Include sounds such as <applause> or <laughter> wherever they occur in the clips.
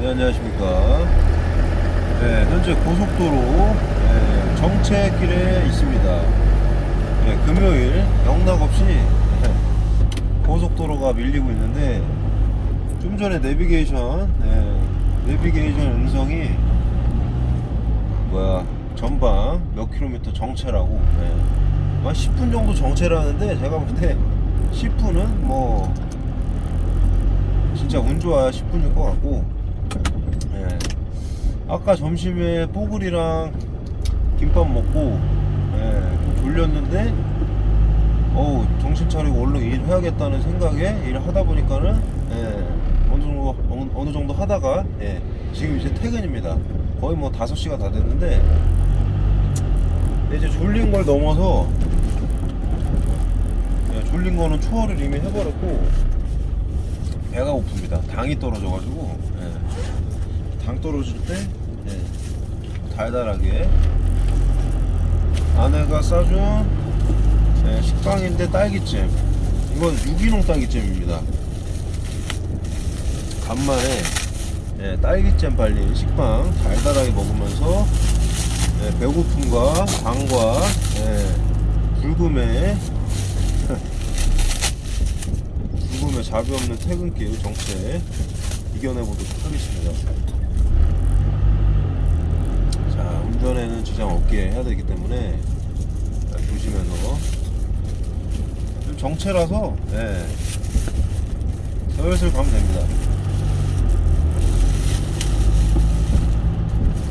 네, 안녕하십니까. 네, 현재 고속도로 네, 정체길에 있습니다. 네, 금요일 영락 없이 네, 고속도로가 밀리고 있는데 좀 전에 내비게이션 네, 내비게이션 음성이 뭐야 전방 몇 킬로미터 정체라고 네. 한 10분 정도 정체라는데 제가 볼 때 10분은 뭐 진짜 운 좋아야 10분일 것 같고 예. 아까 점심에 뽀글이랑 김밥 먹고 예, 좀 졸렸는데 어우 정신 차리고 얼른 일해야겠다는 생각에 일을 하다 보니까는 예, 어느 정도 어느, 어느 정도 하다가 예, 지금 이제 퇴근입니다 거의 뭐 5시가 다 됐는데 이제 졸린 걸 넘어서 예, 졸린 거는 초월을 이미 해버렸고 배가 고픕니다. 당이 떨어져가지고 예. 당 떨어질 때 예. 달달하게 아내가 싸준 예, 식빵인데 딸기잼 이건 유기농 딸기잼입니다. 간만에 예, 딸기잼 발린 식빵 달달하게 먹으면서 예, 배고픔과 당과 예, 불금에 <laughs> 죽음의 자비 없는 퇴근길 정체 이겨내보도록 하겠습니다. 자, 운전에는 지장 없게 해야 되기 때문에 조심해서 좀 정체라서 예, 슬슬 가면 됩니다.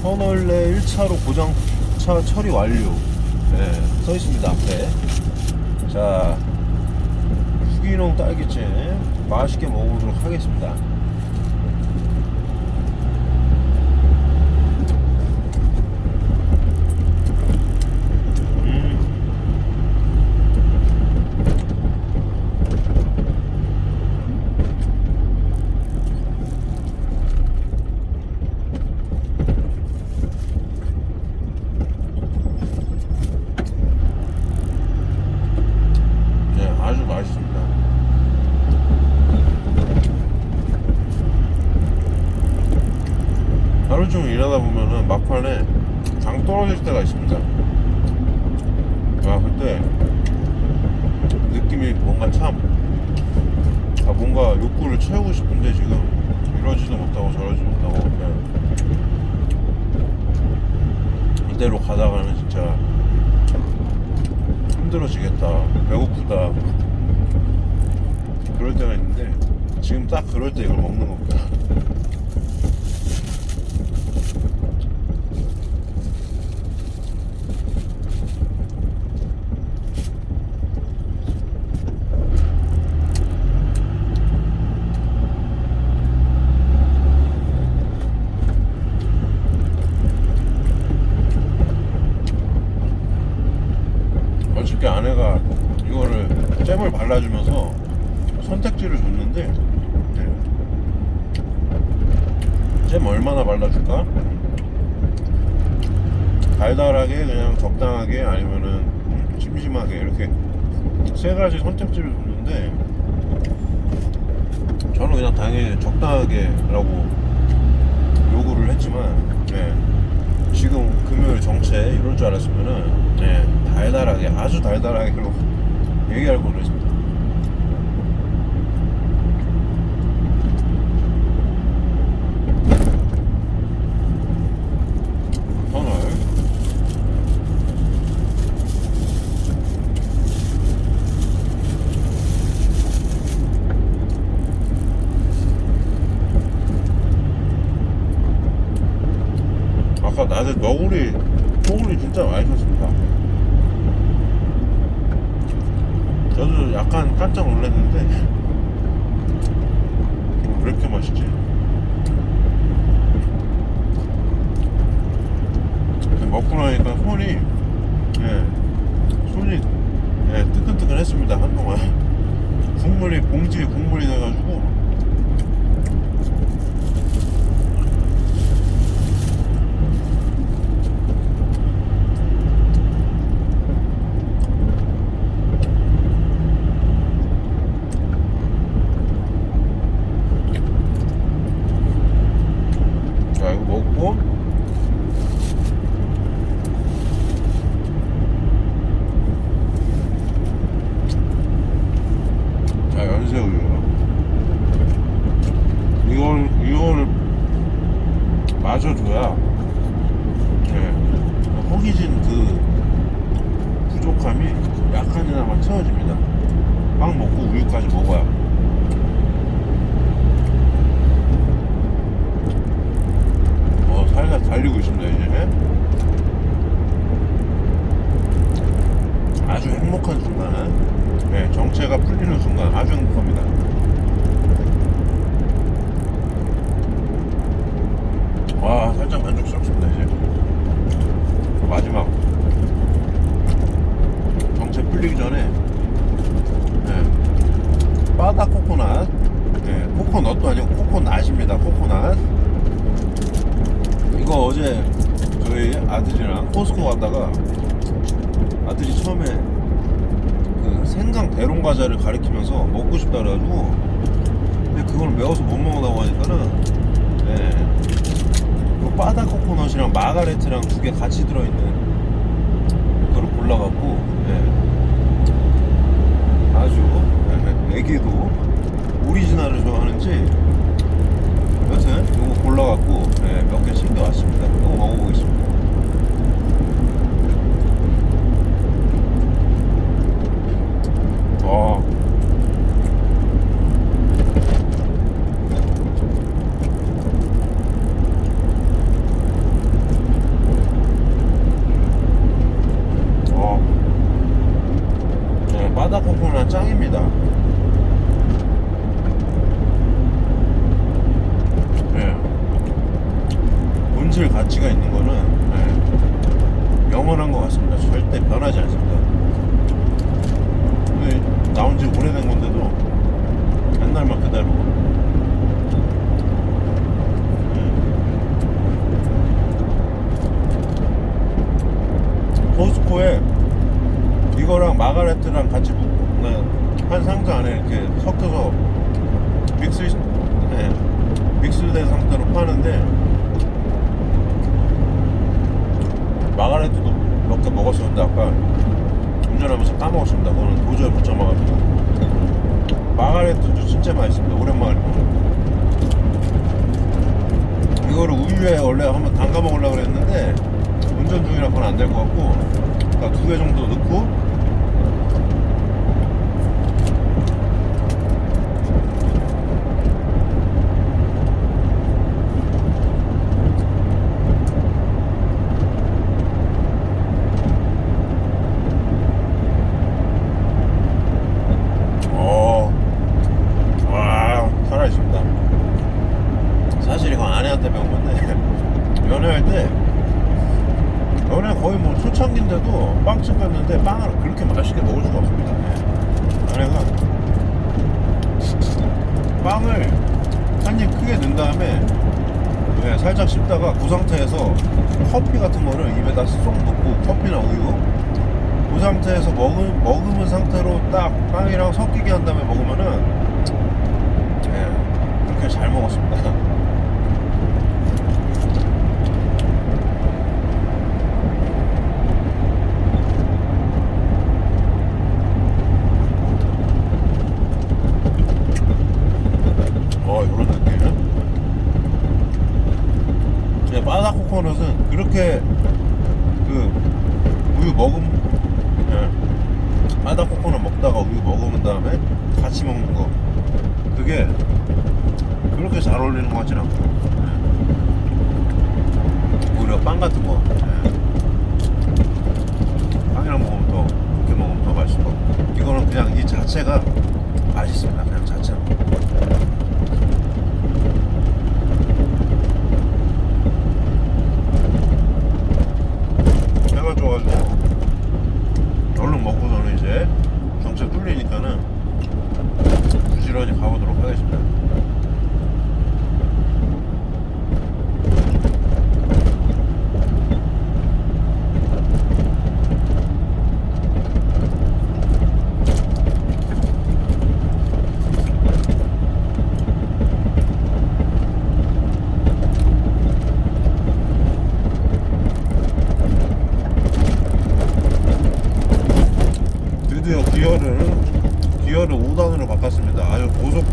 터널 내 1차로 고장차 처리 완료. 예, 써 있습니다 앞에. 자, 유기농 딸기잼 맛있게 먹어보도록 하겠습니다. 음. 네, 아주 맛있습니다. 하루 종일 일하다 보면은 막판에 당 떨어질 때가 있습니다. 아, 그때 느낌이 뭔가 참, 아, 뭔가 욕구를 채우고 싶은데 지금 이러지도 못하고 저러지도 못하고 그냥 이대로 가다가는 진짜 힘들어지겠다, 배고프다. 그럴 때가 있는데 지금 딱 그럴 때 이걸 먹는 겁니다. 어저께 아내가 이거를 잼을 발라주면서 선택지를 줬는데 네. 잼 얼마나 발라줄까? 달달하게 그냥 적당하게 아니면은 음, 심심하게 이렇게 세 가지 선택지를 줬는데 저는 그냥 당연히 적당하게라고 요구를 했지만 네. 지금 금요일 정체 이럴 줄 알았으면은 네, 달달하게 아주 달달하게 그리고 얘기할 걸 그랬습니다. 터널 아까 낮에 너구리 소구리 진짜 맛있었습니다. 저도 약간 깜짝 놀랐는데 왜 이렇게 맛있지? 먹고 나니까 손이 예 손이 예 뜨끈뜨끈했습니다 한동안 국물이 봉지에 국물이 나가지고 먹고 자 연새우유 이걸 이걸 마셔줘야 네, 허기진 그 부족함이 약간이나마 채워집니다. 빵 먹고 우유까지 먹어야. 어 살살 달리고 있습니다 이제. 아주 행복한 순간은 네, 정체가 풀리는 순간 아주 행복합니다. 와 살짝 만족스럽습니다 이제 마지막. 정체 풀리기 전에 네, 바다 코코넛. 네, 코코넛도 아니고 코코넛입니다 코코넛. 이거 어제 저희 아들이랑 코스코 갔다가 아들이 처음에 그 생강 대롱 과자를 가리키면서 먹고 싶다 그래가지고 근데 그걸 매워서 못 먹는다고 하니까는 바다 코코넛이랑 마가레트랑 두 개 같이 들어있는 그걸 골라갖고 네, 아주 네, 애기도 오리지널을 좋아하는지 여튼 이거 골라갖고 네, 몇개 챙겨왔습니다. 이거 먹어보겠습니다. 와 어. 네, 바다 코코넛 짱입니다. 네. 본질 가치가 있는 거는 네, 영원한 것 같습니다. 절대 변하지 않습니다. 네, 나온 지 오래된 건데도 옛날 맛 그대로. 네. 포스코에 이거랑 마가레트랑 같이 묶- 네, 한 상자 안에 이렇게 섞여서 믹스 네, 믹스된 상태로 파는데 마가레트도 몇 개 먹었었는데 아까 운전하면서 까먹었습니다. 그거는 도저히 못 참아가지고 마가레트도 진짜 맛있습니다. 오랜만에 보죠. 이거를 우유에 원래 한번 담가 먹으려고 그랬는데 운전 중이라 그건 안 될 것 같고 그러니까 두개 정도 넣고 어, 와, 살아있습니다. 사실 이거 아내한테 배운 건데, 연애할 때, 연애 거의 뭐 초창기인데도 빵집 갔는데 빵을 그렇게 맛있게 먹을 수가 없습니다. 아내가 빵을 한 입 크게 넣은 다음에 네, 살짝 씹다가 그 상태에서 커피 같은 거를 입에다 쏙 넣고 커피나 우유 그 상태에서 먹은, 먹으면 상태로 딱 빵이랑 섞이게 한 다음에 먹으면은 예, 그렇게 잘 먹었습니다. 어, 이런 느낌. 네, 바다 코코넛은 그렇게 그 우유 먹음, 예, 바다 코코넛 먹다가 우유 먹은 다음에 같이 먹는 거. 그게 그렇게 잘 어울리는 것 같진 않고. 예. 오히려 빵 같은 거. 예. 빵이랑 먹으면 더, 이렇게 먹으면 더 맛있을 것 같고. 이거는 그냥 이 자체가 맛있습니다. 그냥 자체로. 해가 좋아가지고 얼른 먹고서는 이제 정체 뚫리니까는 부지런히 가보도록 하겠습니다.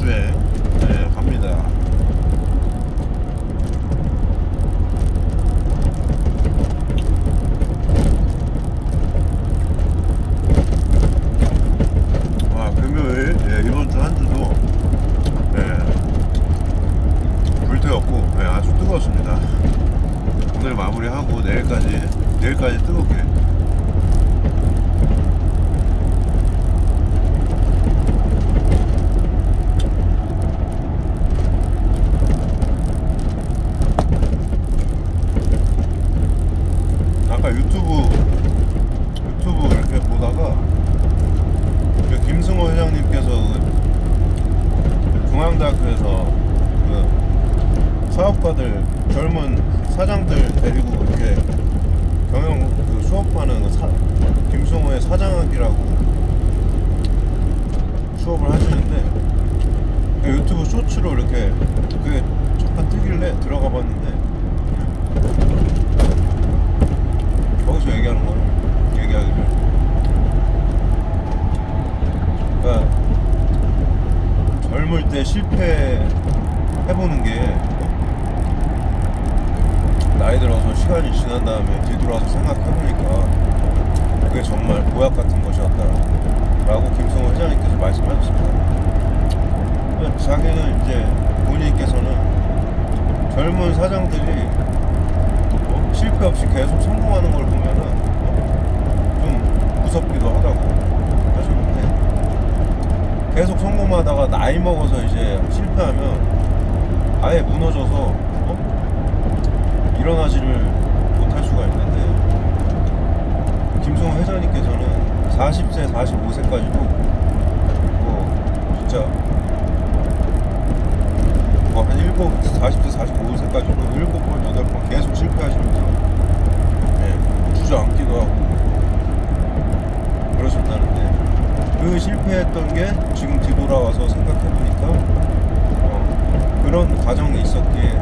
주행 네, 갑니다. 와 금요일 예, 이번 주 한 주도 예, 불태웠고 예, 아주 뜨거웠습니다. 오늘 마무리하고 내일까지 내일까지 뜨겁게 아까 유튜브 유튜브 이렇게 보다가 그 김승호 회장님께서 그 중앙대학교에서 그 사업가들 젊은 사장들 데리고 이렇게 경영 그 수업하는 그 사, 김승호의 사장학이라고 수업을 하시는데 그 유튜브 쇼츠로 이렇게 그게 잠깐 뜨길래 들어가 봤는데 거기서 얘기하는 거예요. 얘기하기를. 그러니까 젊을 때 실패해보는 게 나이 들어서 시간이 지난 다음에 뒤돌아서 생각해보니까 그게 정말 보약 같은 것이었다라고 김성호 회장님께서 말씀하셨습니다. 그러니까 자기는 이제 본인께서는 젊은 사장들이 어? 실패 없이 계속 성공하는 걸 보면은 어? 좀 무섭기도 하다고 하시는데 계속 성공하다가 나이 먹어서 이제 실패하면 아예 무너져서 어? 일어나지를 못할 수가 있는데 김성호 회장님께서는 40세, 45세까지도 뭐 진짜 뭐한 일곱 40세, 45세까지도 일곱 번, 여덟 번 계속 실패하시면서 예, 주저앉기도 하고 그러셨다는데 그 실패했던 게 지금 뒤돌아와서 생각해보니까 어, 그런 과정이 있었기에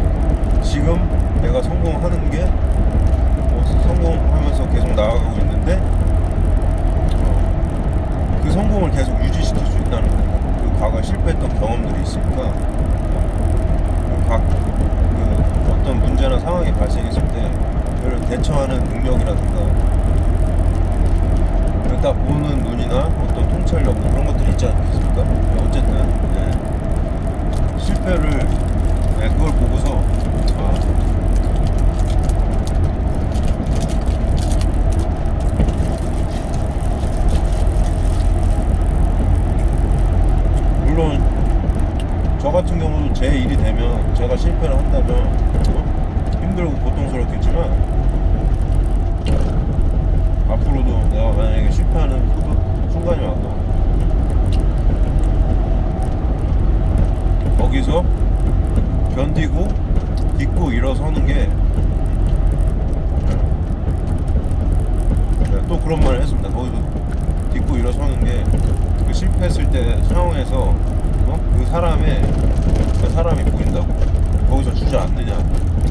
지금 내가 성공하는 게 뭐, 성공하면서 계속 나아가고 있는데 어, 그 성공을 계속 유지시킬 수 있다는 거. 그 과거에 실패했던 경험들이 있으니까 각 그 어떤 문제나 상황이 발생했을 때 그를 대처하는 능력이라든가 그딱 보는 눈이나 어떤 통찰력 뭐 그런 것들이 있지 않겠습니까? 어쨌든 네. 실패를 네, 그걸 보고서 아, 물론 저 같은 경우도 제 일이 되면 제가 실패를 한다면 어? 힘들고 고통스럽겠지만 앞으로도 내가 만약에 실패하는 그 순간이 와도 거기서 견디고 딛고 일어서는 게 네, 또 그런 말을 했습니다. 거기서 딛고 일어서는 게 그 실패했을 때 상황에서 어? 그 사람의 그 사람이 보인다고 거